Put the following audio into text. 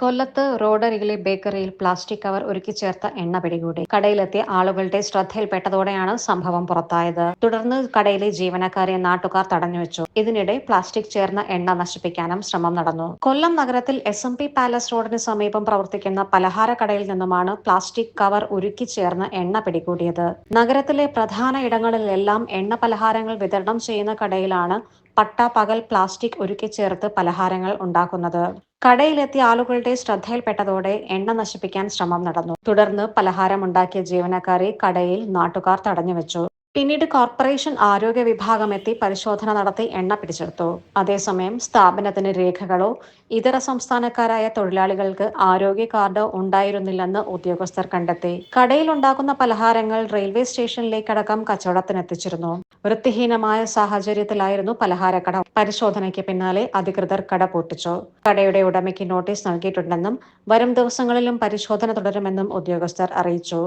കൊല്ലത്ത് റോഡരികിലെ ബേക്കറിയിൽ പ്ലാസ്റ്റിക് കവർ ഒരുക്കി ചേർത്ത എണ്ണ പിടികൂടി. കടയിലെത്തിയ ആളുകളുടെ ശ്രദ്ധയിൽപ്പെട്ടതോടെയാണ് സംഭവം പുറത്തായത്. തുടർന്ന് കടയിലെ ജീവനക്കാരെ നാട്ടുകാർ തടഞ്ഞുവെച്ചു. ഇതിനിടെ പ്ലാസ്റ്റിക് ചേർന്ന എണ്ണ നശിപ്പിക്കാനും ശ്രമം നടന്നു. കൊല്ലം നഗരത്തിൽ എസ് എം പി പാലസ് റോഡിന് സമീപം പ്രവർത്തിക്കുന്ന പലഹാര കടയിൽ നിന്നുമാണ് പ്ലാസ്റ്റിക് കവർ ഉരുക്കി ചേർന്ന എണ്ണ പിടികൂടിയത്. നഗരത്തിലെ പ്രധാന ഇടങ്ങളിലെല്ലാം എണ്ണ പലഹാരങ്ങൾ വിതരണം ചെയ്യുന്ന കടയിലാണ് പട്ട പകൽ പ്ലാസ്റ്റിക് ഒരുക്കി ചേർത്ത് പലഹാരങ്ങൾ ഉണ്ടാക്കുന്നത്. കടയിലെത്തിയ ആളുകളുടെ ശ്രദ്ധയിൽപ്പെട്ടതോടെ എണ്ണ നശിപ്പിക്കാൻ ശ്രമം നടന്നു. തുടർന്ന് പലഹാരമുണ്ടാക്കിയ ജീവനക്കാരെ കടയിൽ നാട്ടുകാർ തടഞ്ഞുവെച്ചു. പിന്നീട് കോർപ്പറേഷൻ ആരോഗ്യ വിഭാഗം എത്തി പരിശോധന നടത്തി എണ്ണ പിടിച്ചെടുത്തു. അതേസമയം സ്ഥാപനത്തിന് രേഖകളോ ഇതര സംസ്ഥാനക്കാരായ തൊഴിലാളികൾക്ക് ആരോഗ്യ കാർഡോ ഉണ്ടായിരുന്നില്ലെന്ന് ഉദ്യോഗസ്ഥർ കണ്ടെത്തി. കടയിൽ കടയിലുണ്ടാക്കുന്ന പലഹാരങ്ങൾ റെയിൽവേ സ്റ്റേഷനിലേക്കടക്കം കച്ചവടത്തിനെത്തിച്ചിരുന്നു. വൃത്തിഹീനമായ സാഹചര്യത്തിലായിരുന്നു പലഹാരക്കട പരിശോധനയ്ക്ക് പിന്നാലെ അധികൃതർ കട പൂട്ടിച്ചു. കടയുടെ ഉടമയ്ക്ക് നോട്ടീസ് നൽകിയിട്ടുണ്ടെന്നും വരും ദിവസങ്ങളിലും പരിശോധന തുടരുമെന്നും ഉദ്യോഗസ്ഥർ അറിയിച്ചു.